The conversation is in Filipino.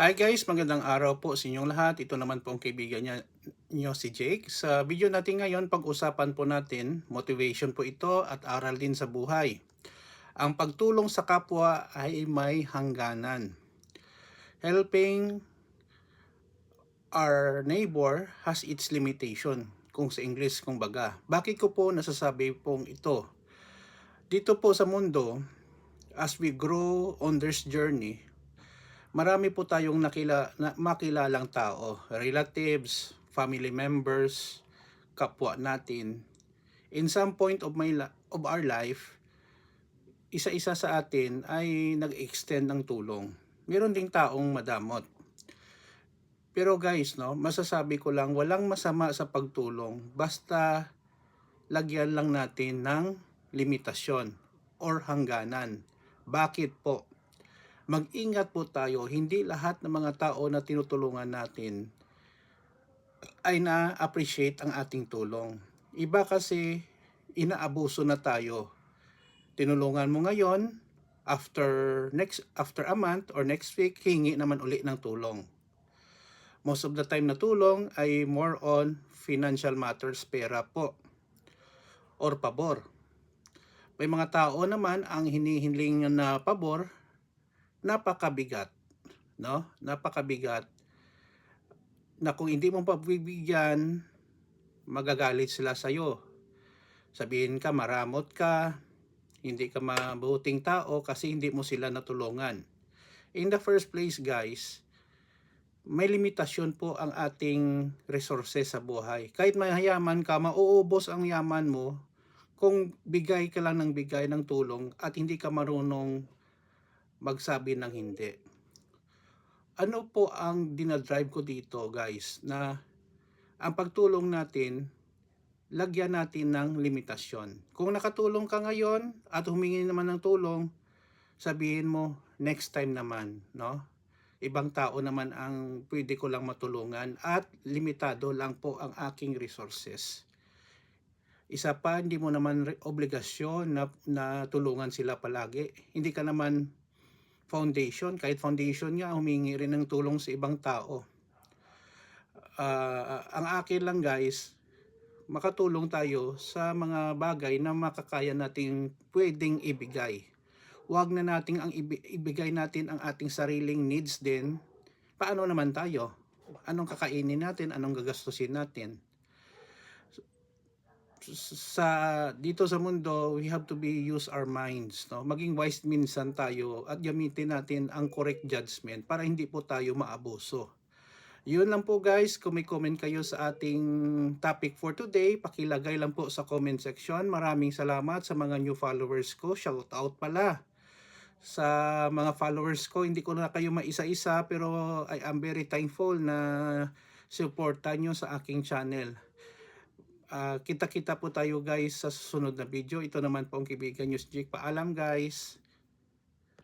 Hi guys, magandang araw po sa inyong lahat. Ito naman po ang kaibigan niya, niyo si Jake. Sa video natin ngayon, pag-usapan po natin, motivation po ito at aral din sa buhay. Ang pagtulong sa kapwa ay may hangganan. Helping our neighbor has its limitation. Kung sa English, kung baga. Bakit ko po nasasabi pong ito? Dito po sa mundo, as we grow on this journey, marami po tayong nakila, na, makilalang tao, relatives, family members, kapwa natin. In some point of my of our life, isa-isa sa atin ay nag-extend ng tulong. Meron ding taong madamot. Pero guys, no, masasabi ko lang walang masama sa pagtulong basta lagyan lang natin ng limitasyon or hangganan. Bakit po? Mag-ingat po tayo, hindi lahat ng mga tao na tinutulungan natin ay na-appreciate ang ating tulong. Iba kasi inaabuso na tayo. Tinulungan mo ngayon, after next after a month or next week, hingi naman uli ng tulong. Most of the time na tulong ay more on financial matters, pera po, or pabor. May mga tao naman ang hinihiling na pabor napakabigat, no? Napakabigat na kung hindi mo pagbibigyan, magagalit sila sa iyo. Sabihin ka maramot ka, hindi ka mabuting tao kasi hindi mo sila natulungan. In the first place, guys, may limitasyon po ang ating resources sa buhay. Kahit mayaman ka, mauubos ang yaman mo kung bigay ka lang ng bigay ng tulong at hindi ka marunong magsabi ng hindi. Ano po ang dinadrive ko dito guys na ang pagtulong natin lagyan natin ng limitasyon. Kung nakatulong ka ngayon at humingi naman ng tulong, sabihin mo next time naman, no? Ibang tao naman ang pwede ko lang matulungan at limitado lang po ang aking resources. Isa pa, hindi mo naman obligasyon na, na tulungan sila palagi. Hindi ka naman foundation, kahit foundation nga, humingi rin ng tulong sa ibang tao. Ah, ang akin lang guys, makatulong tayo sa mga bagay na makakaya nating pwedeng ibigay. Huwag na nating ang ibi- ibigay natin ang ating sariling needs din. Paano naman tayo? Anong kakainin natin? Anong gagastusin natin? Sa dito sa mundo we have to be use our minds no? Maging wise minsan tayo at gamitin natin ang correct judgment para hindi po tayo maabuso. Yun lang po guys. Kung may comment kayo sa ating topic for today. Pakilagay lang po sa comment section. Maraming salamat sa mga new followers ko. Shout out pala sa mga followers ko. Hindi ko na kayo maisa-isa pero I am very thankful na supportan nyo sa aking channel Ah, kita-kita po tayo guys sa susunod na video. Ito naman po ang kaibigan News Jake. Paalam guys.